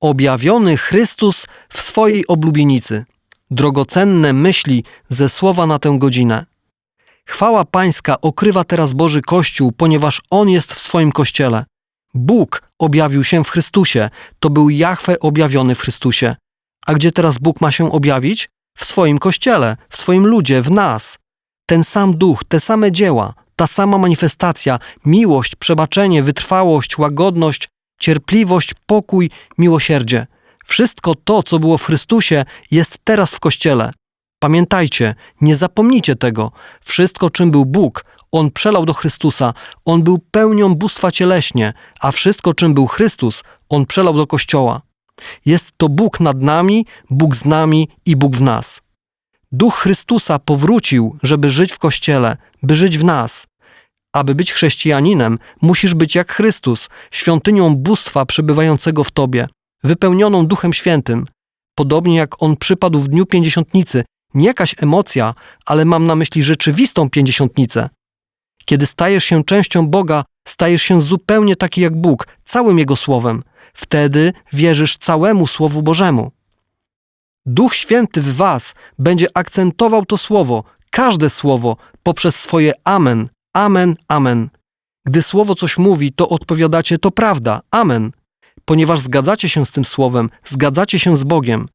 Objawiony Chrystus w swojej oblubienicy. Drogocenne myśli ze słowa na tę godzinę. Chwała Pańska okrywa teraz Boży Kościół, ponieważ On jest w swoim Kościele. Bóg objawił się w Chrystusie, to był Jahwe objawiony w Chrystusie. A gdzie teraz Bóg ma się objawić? W swoim Kościele, w swoim ludzie, w nas. Ten sam duch, te same dzieła, ta sama manifestacja, miłość, przebaczenie, wytrwałość, łagodność, cierpliwość, pokój, miłosierdzie. Wszystko to, co było w Chrystusie, jest teraz w Kościele. Pamiętajcie, nie zapomnijcie tego. Wszystko, czym był Bóg, On przelał do Chrystusa. On był pełnią bóstwa cieleśnie, a wszystko, czym był Chrystus, On przelał do Kościoła. Jest to Bóg nad nami, Bóg z nami i Bóg w nas. Duch Chrystusa powrócił, żeby żyć w Kościele, by żyć w nas. Aby być chrześcijaninem, musisz być jak Chrystus, świątynią bóstwa przebywającego w tobie, wypełnioną Duchem Świętym. Podobnie jak on przypadł w dniu pięćdziesiątnicy, nie jakaś emocja, ale mam na myśli rzeczywistą pięćdziesiątnicę. Kiedy stajesz się częścią Boga, stajesz się zupełnie taki jak Bóg, całym Jego Słowem. Wtedy wierzysz całemu Słowu Bożemu. Duch Święty w Was będzie akcentował to słowo, każde słowo, poprzez swoje amen, amen, amen. Gdy słowo coś mówi, to odpowiadacie to prawda, amen. Ponieważ zgadzacie się z tym słowem, zgadzacie się z Bogiem.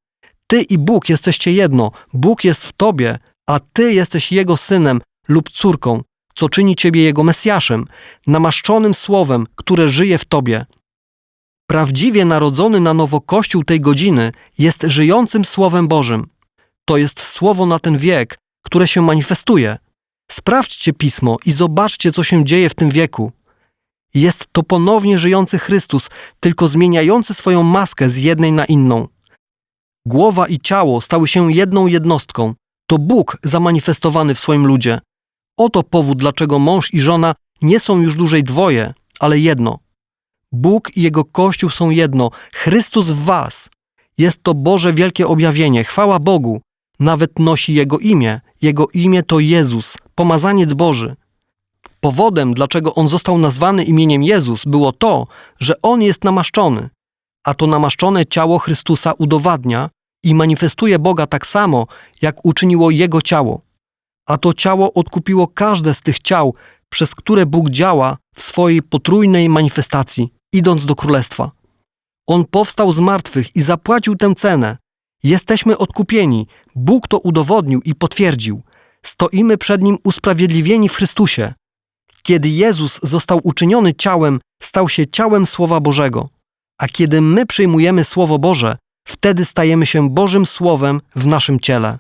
Ty i Bóg jesteście jedno, Bóg jest w Tobie, a Ty jesteś Jego synem lub córką, co czyni Ciebie Jego Mesjaszem, namaszczonym słowem, które żyje w Tobie. Prawdziwie narodzony na nowo Kościół tej godziny jest żyjącym Słowem Bożym. To jest słowo na ten wiek, które się manifestuje. Sprawdźcie pismo i zobaczcie, co się dzieje w tym wieku. Jest to ponownie żyjący Chrystus, tylko zmieniający swoją maskę z jednej na inną. Głowa i ciało stały się jedną jednostką. To Bóg zamanifestowany w swoim ludzie. Oto powód, dlaczego mąż i żona nie są już dłużej dwoje, ale jedno. Bóg i Jego Kościół są jedno, Chrystus w Was. Jest to Boże wielkie objawienie, chwała Bogu. Nawet nosi Jego imię. Jego imię to Jezus, pomazaniec Boży. Powodem, dlaczego On został nazwany imieniem Jezus, było to, że On jest namaszczony, a to namaszczone ciało Chrystusa udowadnia i manifestuje Boga tak samo, jak uczyniło Jego ciało. A to ciało odkupiło każde z tych ciał, przez które Bóg działa w swojej potrójnej manifestacji, idąc do królestwa. On powstał z martwych i zapłacił tę cenę. Jesteśmy odkupieni. Bóg to udowodnił i potwierdził. Stoimy przed Nim usprawiedliwieni w Chrystusie. Kiedy Jezus został uczyniony ciałem, stał się ciałem Słowa Bożego. A kiedy my przyjmujemy Słowo Boże, wtedy stajemy się Bożym Słowem w naszym ciele.